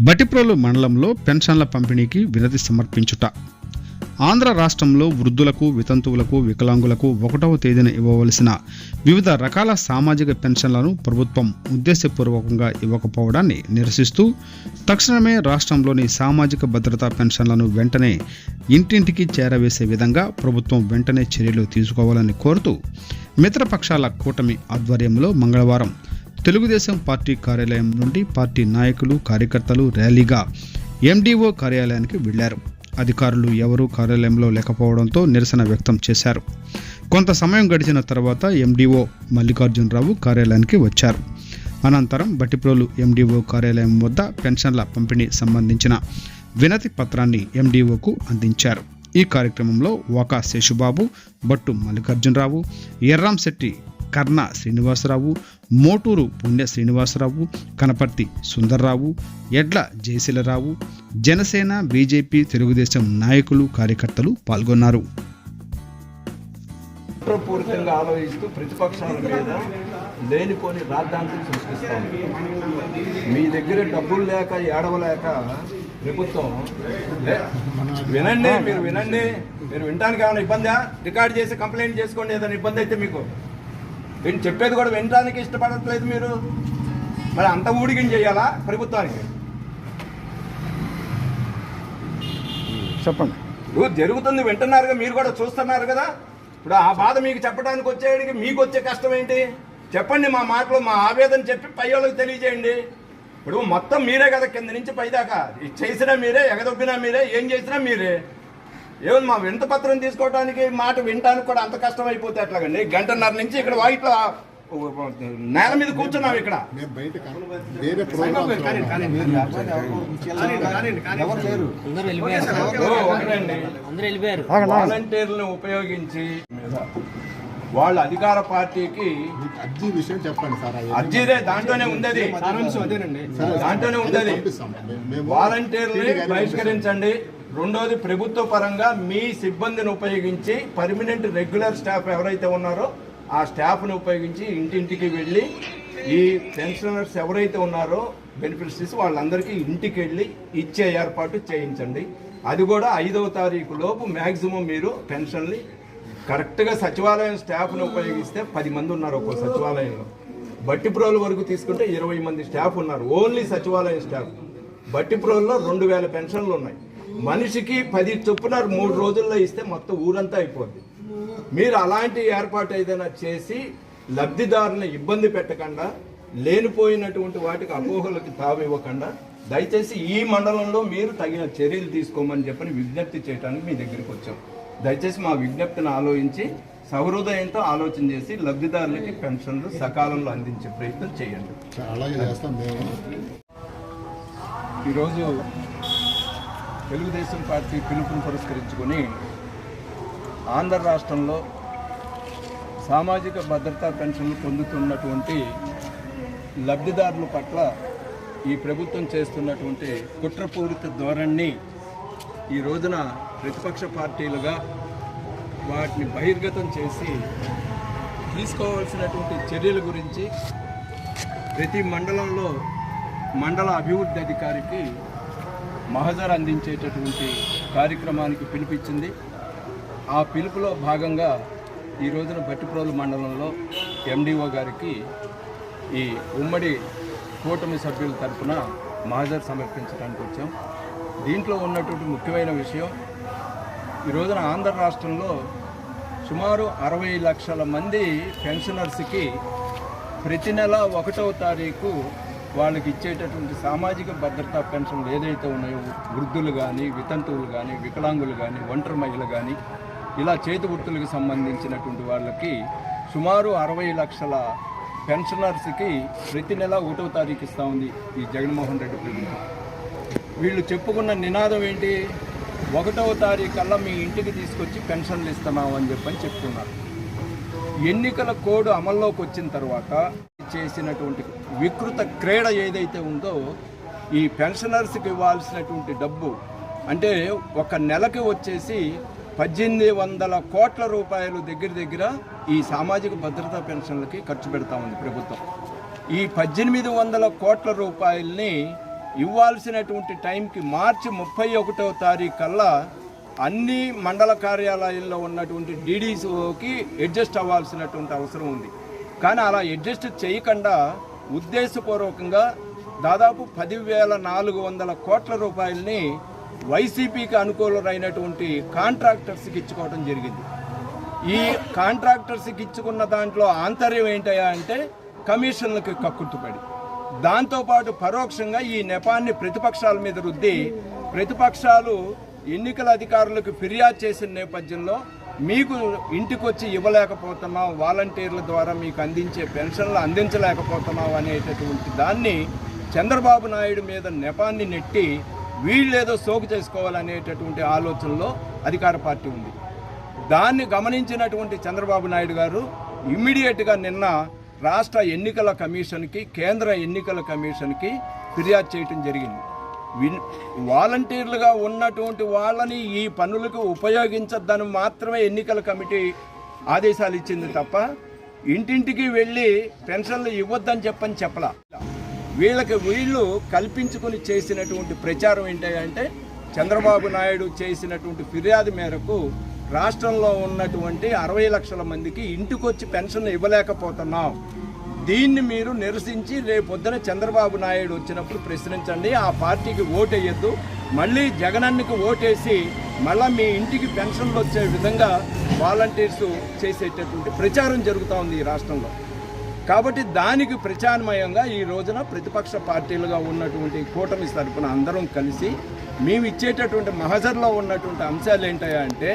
బటిప్రోలు మండలంలో పెన్షన్ల పంపిణీకి వినతి సమర్పించుట. ఆంధ్ర రాష్ట్రంలో వృద్ధులకు వితంతువులకు వికలాంగులకు ఒకటవ తేదీన ఇవ్వవలసిన వివిధ రకాల సామాజిక పెన్షన్లను ప్రభుత్వం ఉద్దేశపూర్వకంగా ఇవ్వకపోవడాన్ని నిరసిస్తూ తక్షణమే రాష్ట్రంలోని సామాజిక భద్రతా పెన్షన్లను వెంటనే ఇంటింటికి చేరవేసే విధంగా ప్రభుత్వం వెంటనే చర్యలు తీసుకోవాలని కోరుతూ మిత్రపక్షాల కూటమి ఆధ్వర్యంలో మంగళవారం తెలుగుదేశం పార్టీ కార్యాలయం నుండి పార్టీ నాయకులు కార్యకర్తలు ర్యాలీగా ఎండీఓ కార్యాలయానికి వెళ్ళారు. అధికారులు ఎవరూ కార్యాలయంలో లేకపోవడంతో నిరసన వ్యక్తం చేశారు. కొంత సమయం గడిచిన తర్వాత ఎండీఓ మల్లికార్జునరావు కార్యాలయానికి వచ్చారు. అనంతరం బట్టిప్రోలు ఎండీఓ కార్యాలయం వద్ద పెన్షన్ల పంపిణీ సంబంధించిన వినతి పత్రాన్ని ఎండీఓకు అందించారు. ఈ కార్యక్రమంలో వాకా శేషుబాబు బట్టు మల్లికార్జునరావు ఎర్రాంశెట్టి కర్ణ శ్రీనివాసరావు మోటూరు పుణ్య శ్రీనివాసరావు కనపర్తి సుందర్రావు ఎడ్ల జయశీలరావు జనసేన బీజేపీ తెలుగుదేశం నాయకులు కార్యకర్తలు పాల్గొన్నారు. కుట్రపూరితంగా ఆలోచిస్తూ ప్రతిపక్షాల మీద లేనిపోని రాద్ధాంతం సృష్టిస్తాం. మీ దగ్గర డబ్బులు లేక ఏడవలేక ప్రభుత్వం వినండి మీరు వినండి మీరు వినడానికి ఏమైనా ఇబ్బందా? రికార్డ్ చేసి కంప్లైంట్ చేసుకోండి ఏదైనా ఇబ్బంది అయితే మీకు. నేను చెప్పేది కూడా వినడానికి ఇష్టపడట్లేదు మీరు. మరి అంత ఊడిగిం చేయాలా ప్రభుత్వానికి? చెప్పండి. ఇప్పుడు జరుగుతుంది వింటున్నారుగా మీరు కూడా చూస్తున్నారు కదా. ఇప్పుడు ఆ బాధ మీకు చెప్పడానికి వచ్చేటికి మీకు వచ్చే కష్టం ఏంటి? చెప్పండి మా మాటలు మా ఆవేదన చెప్పి పై వాళ్ళకి తెలియజేయండి. ఇప్పుడు మొత్తం మీరే కదా కింద నుంచి పైదాకా. చేసినా మీరే ఎగదొబ్బినా మీరే ఏం చేసినా మీరే. ఏమన్నా మా వింత పత్రం తీసుకోవడానికి మాట వినటానికి కూడా అంత కష్టం అయిపోతే ఎట్లాగండి? గంటన్నర నుంచి ఇక్కడ వాయిట్లో నేల మీద కూర్చున్నాం ఇక్కడ. వాలంటీర్లను ఉపయోగించి వాళ్ళ అధికార పార్టీకి అర్జీ విషయం చెప్పండి సార్. అర్జీదే దాంట్లోనే ఉంది సరే, దాంట్లోనే తిరిగి అదే బహిష్కరించండి. రెండోది ప్రభుత్వ పరంగా మీ సిబ్బందిని ఉపయోగించి పర్మనెంట్ రెగ్యులర్ స్టాఫ్ ఎవరైతే ఉన్నారో ఆ స్టాఫ్ని ఉపయోగించి ఇంటింటికి వెళ్ళి ఈ పెన్షనర్స్ ఎవరైతే ఉన్నారో బెనిఫిట్స్ తీసి వాళ్ళందరికీ ఇంటికి వెళ్ళి ఇచ్చే ఏర్పాటు చేయించండి. అది కూడా ఐదవ తారీఖు లోపు మ్యాక్సిమం మీరు పెన్షన్ని కరెక్ట్గా సచివాలయం స్టాఫ్ని ఉపయోగిస్తే పది మంది ఉన్నారు ఒక్కో సచివాలయంలో. బట్టిప్రోల వరకు తీసుకుంటే ఇరవై మంది స్టాఫ్ ఉన్నారు. ఓన్లీ సచివాలయం స్టాఫ్. బట్టిప్రోల్లో రెండు వేల పెన్షన్లు ఉన్నాయి. మనిషికి పది చొప్పున మూడు రోజుల్లో ఇస్తే మొత్తం ఊరంతా అయిపోద్ది. మీరు అలాంటి ఏర్పాటు ఏదైనా చేసి లబ్ధిదారులను ఇబ్బంది పెట్టకుండా లేనిపోయినటువంటి వాటికి అపోహలకు తావివ్వకుండా దయచేసి ఈ మండలంలో మీరు తగిన చర్యలు తీసుకోమని చెప్పని విజ్ఞప్తి చేయడానికి మీ దగ్గరికి వచ్చాం. దయచేసి మా విజ్ఞప్తిని ఆలోచించి సహృదయంతో ఆలోచన చేసి లబ్ధిదారులకి పెన్షన్లు సకాలంలో అందించే ప్రయత్నం చేయండి. అలాగే చేస్తాం మేము. ఈరోజు తెలుగుదేశం పార్టీ పిలుపుని పురస్కరించుకొని ఆంధ్ర రాష్ట్రంలో సామాజిక భద్రతా పెన్షన్లు పొందుతున్నటువంటి లబ్ధిదారుల పట్ల ఈ ప్రభుత్వం చేస్తున్నటువంటి కుట్రపూరిత ధోరణిని ఈ రోజున ప్రతిపక్ష పార్టీలుగా వాటిని బహిర్గతం చేసి తీసుకోవాల్సినటువంటి చర్యల గురించి ప్రతి మండలంలో మండల అభివృద్ధి అధికారికి మహజర్ అందించేటటువంటి కార్యక్రమానికి పిలిపించింది ఆ పిలుపులో భాగంగా ఈ రోజున బట్టిప్రోలు మండలంలో ఎండిఓ గారికి ఈ ఉమ్మడి కూటమి సభ్యుల తరఫున మహజర్ సమర్పించడానికి వచ్చాం. దీంట్లో ఉన్నటువంటి ముఖ్యమైన విషయం ఈ రోజున ఆంధ్ర రాష్ట్రంలో సుమారు అరవై లక్షల మంది పెన్షనర్స్కి ప్రతి నెల ఒకటవ తారీఖు వాళ్ళకి ఇచ్చేటటువంటి సామాజిక భద్రతా పెన్షన్లు ఏదైతే ఉన్నాయో వృద్ధులు కానీ వితంతువులు కానీ వికలాంగులు కానీ ఒంటరి మహిళలు కానీ ఇలా చేతి వృత్తులకు సంబంధించినటువంటి వాళ్ళకి సుమారు అరవై లక్షల పెన్షనర్స్కి ప్రతి నెల ఒకటవ తారీఖు ఇస్తూ ఉంది ఈ జగన్మోహన్ రెడ్డి ప్రభుత్వం. వీళ్ళు చెప్పుకున్న నినాదం ఏంటి? ఒకటవ తారీఖు కల్లా మీ ఇంటికి తీసుకొచ్చి పెన్షన్లు ఇస్తున్నాం అని చెప్పని చెప్తున్నారు. ఎన్నికల కోడ్ అమల్లోకి వచ్చిన తర్వాత చేసినటువంటి వికృత క్రీడ ఏదైతే ఉందో ఈ పెన్షనర్స్కి ఇవ్వాల్సినటువంటి డబ్బు అంటే ఒక నెలకి వచ్చేసి పద్దెనిమిది వందల కోట్ల రూపాయలు దగ్గర దగ్గర ఈ సామాజిక భద్రతా పెన్షన్లకి ఖర్చు పెడతా ఉంది ప్రభుత్వం. ఈ పద్దెనిమిది వందల కోట్ల రూపాయల్ని ఇవ్వాల్సినటువంటి టైంకి మార్చి ముప్పై ఒకటో తారీఖు కల్లా అన్ని మండల కార్యాలయాల్లో ఉన్నటువంటి డీడీసీఓకి అడ్జస్ట్ అవ్వాల్సినటువంటి అవసరం ఉంది. కానీ అలా అడ్జస్ట్ చేయకుండా ఉద్దేశపూర్వకంగా దాదాపు పదివేల నాలుగు వందల కోట్ల రూపాయలని వైసీపీకి అనుకూలమైనటువంటి కాంట్రాక్టర్స్కి ఇచ్చుకోవడం జరిగింది. ఈ కాంట్రాక్టర్స్కి ఇచ్చుకున్న దాంట్లో ఆంతర్యం ఏంటయ్యా అంటే కమిషన్లకు కక్కుర్తుపడి. దాంతోపాటు పరోక్షంగా ఈ నెపాన్ని ప్రతిపక్షాల మీద రుద్ది ప్రతిపక్షాలు ఎన్నికల అధికారులకు ఫిర్యాదు చేసిన నేపథ్యంలో మీకు ఇంటికి వచ్చి ఇవ్వలేకపోతున్నాం వాలంటీర్ల ద్వారా మీకు అందించే పెన్షన్లు అందించలేకపోతున్నాం అనేటటువంటి దాన్ని చంద్రబాబు నాయుడు మీద నెపాన్ని నెట్టి వీళ్ళేదో సోకు చేసుకోవాలనేటటువంటి ఆలోచనలో అధికార పార్టీ ఉంది. దాన్ని గమనించినటువంటి చంద్రబాబు నాయుడు గారు ఇమ్మీడియట్గా నిన్న రాష్ట్ర ఎన్నికల కమిషన్కి కేంద్ర ఎన్నికల కమిషన్కి ఫిర్యాదు చేయటం జరిగింది. వాలంటీర్లుగా ఉన్నటువంటి వాళ్ళని ఈ పనులకు ఉపయోగించద్దని మాత్రమే ఎన్నికల కమిటీ ఆదేశాలు ఇచ్చింది తప్ప ఇంటింటికి వెళ్ళి పెన్షన్లు ఇవ్వద్దని చెప్పని చెప్పలా. వీళ్ళకి వీళ్ళు కల్పించుకుని చేసినటువంటి ప్రచారం ఏంటంటే చంద్రబాబు నాయుడు చేసినటువంటి ఫిర్యాదు మేరకు రాష్ట్రంలో ఉన్నటువంటి అరవై లక్షల మందికి ఇంటికొచ్చి పెన్షన్ ఇవ్వలేకపోతున్నాం. దీన్ని మీరు నిరసించి రేపొద్దున చంద్రబాబు నాయుడు వచ్చినప్పుడు ప్రశ్నించండి. ఆ పార్టీకి ఓటేయద్దు. మళ్ళీ జగనన్నకి ఓటేసి మళ్ళీ మీ ఇంటికి పెన్షన్లు వచ్చే విధంగా వాలంటీర్స్ చేసేటటువంటి ప్రచారం జరుగుతూ ఉంది ఈ రాష్ట్రంలో. కాబట్టి దానికి ప్రచారమయంగా ఈ రోజున ప్రతిపక్ష పార్టీలుగా ఉన్నటువంటి కూటమి తరపున అందరం కలిసి మేము ఇచ్చేటటువంటి మహజర్లో ఉన్నటువంటి అంశాలు ఏంటంటే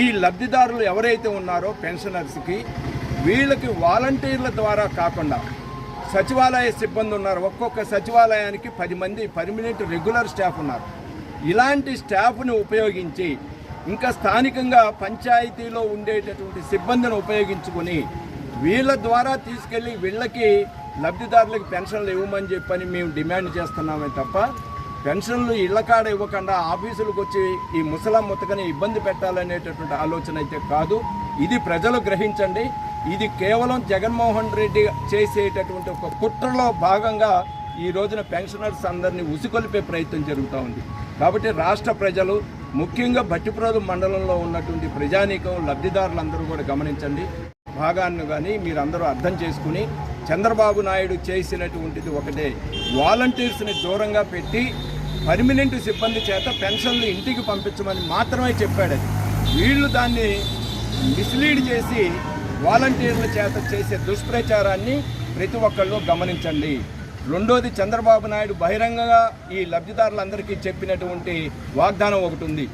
ఈ లబ్ధిదారులు ఎవరైతే ఉన్నారో పెన్షనర్స్కి వీళ్ళకి వాలంటీర్ల ద్వారా కాకుండా సచివాలయ సిబ్బంది ఉన్నారు. ఒక్కొక్క సచివాలయానికి పది మంది పర్మనెంట్ రెగ్యులర్ స్టాఫ్ ఉన్నారు. ఇలాంటి స్టాఫ్ని ఉపయోగించి ఇంకా స్థానికంగా పంచాయతీలో ఉండేటటువంటి సిబ్బందిని ఉపయోగించుకొని వీళ్ళ ద్వారా తీసుకెళ్ళి వీళ్ళకి లబ్ధిదారులకు పెన్షన్లు ఇవ్వమని చెప్పని మేము డిమాండ్ చేస్తున్నామే తప్ప పెన్షన్లు ఇళ్ళ కాడ ఇవ్వకుండా ఆఫీసులకు వచ్చి ఈ ముసలం ముతకని ఇబ్బంది పెట్టాలనేటటువంటి ఆలోచన అయితే కాదు. ఇది ప్రజలు గ్రహించండి. ఇది కేవలం జగన్మోహన్ రెడ్డి చేసేటటువంటి ఒక కుట్రలో భాగంగా ఈ రోజున పెన్షనర్స్ అందరినీ ఉసికొలిపే ప్రయత్నం జరుగుతూ ఉంది. కాబట్టి రాష్ట్ర ప్రజలు ముఖ్యంగా భట్టిప్రోలు మండలంలో ఉన్నటువంటి ప్రజానీకం లబ్ధిదారులందరూ కూడా గమనించండి. భాగాన్ని కానీ మీరందరూ అర్థం చేసుకుని చంద్రబాబు నాయుడు చేసినటువంటిది ఒకటే. వాలంటీర్స్ని దూరంగా పెట్టి పర్మినెంట్ సిబ్బంది చేత పెన్షన్లు ఇంటికి పంపించమని మాత్రమే చెప్పాడు అది. వీళ్ళు దాన్ని మిస్లీడ్ చేసి వాలంటీర్ల చేత చేసే దుష్ప్రచారాన్ని ప్రతి ఒక్కళ్ళు గమనించండి. రెండోది చంద్రబాబు నాయుడు బహిరంగంగా ఈ లబ్ధిదారులందరికీ చెప్పినటువంటి వాగ్దానం ఒకటి ఉంది.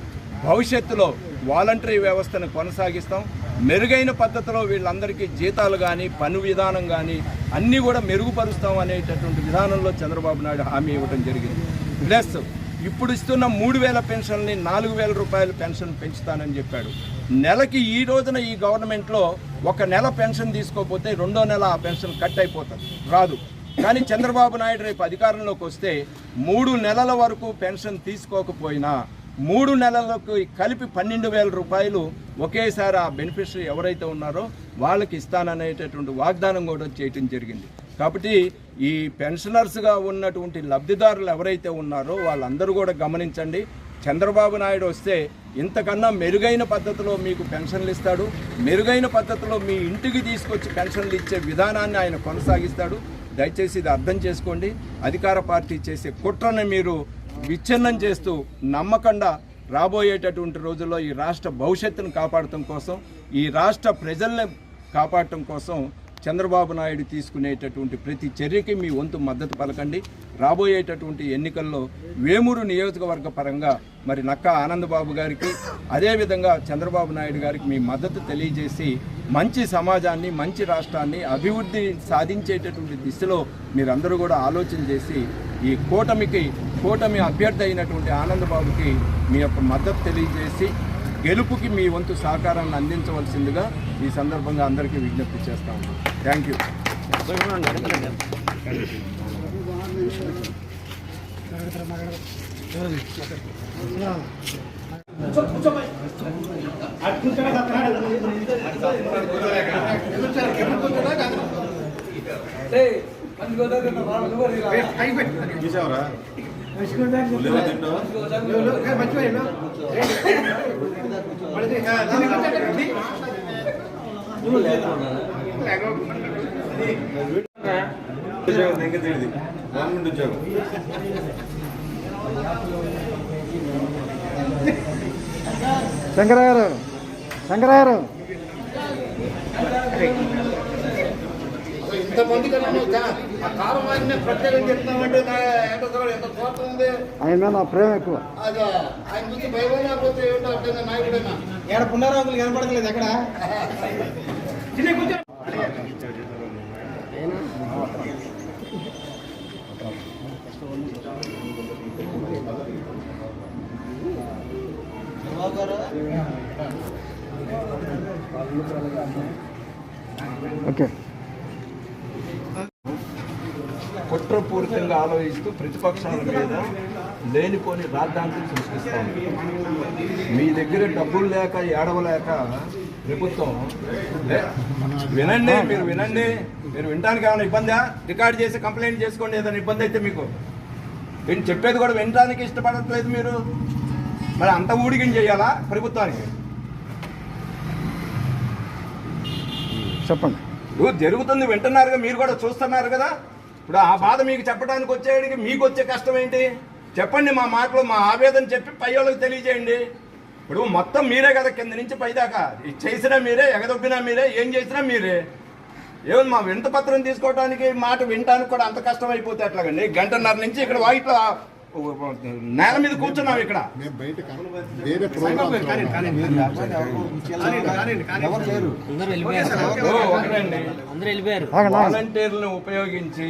భవిష్యత్తులో వాలంటరీ వ్యవస్థను కొనసాగిస్తాం. మెరుగైన పద్ధతిలో వీళ్ళందరికీ జీతాలు కానీ పని విధానం కానీ అన్నీ కూడా మెరుగుపరుస్తాం అనేటటువంటి విధానంలో చంద్రబాబు నాయుడు హామీ ఇవ్వడం జరిగింది. ప్లస్ ఇప్పుడు ఇస్తున్న మూడు వేల పెన్షన్ని నాలుగు వేల రూపాయల పెన్షన్ పెంచుతానని చెప్పాడు. నెలకి ఈ రోజున ఈ గవర్నమెంట్లో ఒక నెల పెన్షన్ తీసుకోకపోతే రెండో నెల ఆ పెన్షన్ కట్ అయిపోతుంది. రాదు. కానీ చంద్రబాబు నాయుడు రేపు అధికారంలోకి వస్తే మూడు నెలల వరకు పెన్షన్ తీసుకోకపోయినా మూడు నెలలకు కలిపి పన్నెండు వేల రూపాయలు ఒకేసారి ఆ బెనిఫిషరీ ఎవరైతే ఉన్నారో వాళ్ళకి ఇస్తాననేటటువంటి వాగ్దానం కూడా చేయటం జరిగింది. కాబట్టి ఈ పెన్షనర్స్గా ఉన్నటువంటి లబ్ధిదారులు ఎవరైతే ఉన్నారో వాళ్ళందరూ కూడా గమనించండి. చంద్రబాబు నాయుడు వస్తే ఇంతకన్నా మెరుగైన పద్ధతిలో మీకు పెన్షన్లు ఇస్తాడు. మెరుగైన పద్ధతిలో మీ ఇంటికి తీసుకొచ్చి పెన్షన్లు ఇచ్చే విధానాన్ని ఆయన కొనసాగిస్తాడు. దయచేసి ఇది అర్థం చేసుకోండి. అధికార పార్టీ చేసే కుట్రని మీరు విచ్ఛిన్నం చేస్తూ నమ్మకుండా రాబోయేటటువంటి రోజుల్లో ఈ రాష్ట్ర భవిష్యత్తును కాపాడటం కోసం ఈ రాష్ట్ర ప్రజల్ని కాపాడటం కోసం చంద్రబాబు నాయుడు తీసుకునేటటువంటి ప్రతి చర్యకి మీ వంతు మద్దతు పలకండి. రాబోయేటటువంటి ఎన్నికల్లో వేమూరు నియోజకవర్గ పరంగా మరి నక్క ఆనందబాబు గారికి అదేవిధంగా చంద్రబాబు నాయుడు గారికి మీ మద్దతు తెలియజేసి మంచి సమాజాన్ని మంచి రాష్ట్రాన్ని అభివృద్ధి సాధించేటటువంటి దిశలో మీరందరూ కూడా ఆలోచన చేసి ఈ కూటమికి కూటమి అభ్యర్థి అయినటువంటి ఆనందబాబుకి మీ యొక్క మద్దతు తెలియజేసి గెలుపుకి మీ వంతు సహకారాన్ని అందించవలసిందిగా ఈ సందర్భంగా అందరికీ విజ్ఞప్తి చేస్తాము థ్యాంక్ యూ గవర్నమెంట్ ఉద్యోగం శంకరగారు శంకరగారు ఆ కాలం వారిని ప్రత్యేకం చెప్తామంటే నా ఎంత ఎంత కోపం ఉంది? ఆయన నా ప్రేమ ఎక్కువ. అది ఆయన చూసి భయమో లేకపోతే ఏమిటో అర్థం కాదు, నాయకుడేనా ఏడ పునరావతులు కనపడలేదు ఎక్కడ? ఓకే. కుట్రపూరితంగా ఆలోచిస్తూ ప్రతిపక్షాల మీద లేనిపోని రాద్ధాంతం సృష్టిస్తాం. మీ దగ్గర డబ్బులు లేక ఏడవలేక ప్రభుత్వం వినండి మీరు వినండి. మీరు వినడానికి ఏమైనా ఇబ్బందా? రికార్డ్ చేసి కంప్లైంట్ చేసుకోండి ఏదైనా ఇబ్బంది అయితే మీకు. నేను చెప్పేది కూడా వినడానికి ఇష్టపడట్లేదు మీరు. మరి అంత ఊడిగిని చేయాలా ప్రభుత్వానికి? చెప్పండి. జరుగుతుంది వింటున్నారుగా మీరు కూడా చూస్తున్నారు కదా. ఇప్పుడు ఆ బాధ మీకు చెప్పడానికి వచ్చేటికి మీకు వచ్చే కష్టం ఏంటి? చెప్పండి మా మాటలు మా ఆవేదన చెప్పి పై వాళ్ళకి తెలియజేయండి. ఇప్పుడు మొత్తం మీరే కదా కింద నుంచి పైదాకా ఇది చేసినా మీరే ఎగదొబ్బినా మీరే ఏం చేసినా మీరే. ఏమన్నా మా వింత పత్రం తీసుకోవడానికి మాట వినడానికి కూడా అంత కష్టం అయిపోతే ఎట్లాగండి? గంటన్నర నుంచి ఇక్కడ వాయిట్లో నేల మీద కూర్చున్నాం ఇక్కడ. వాలంటీర్లను ఉపయోగించి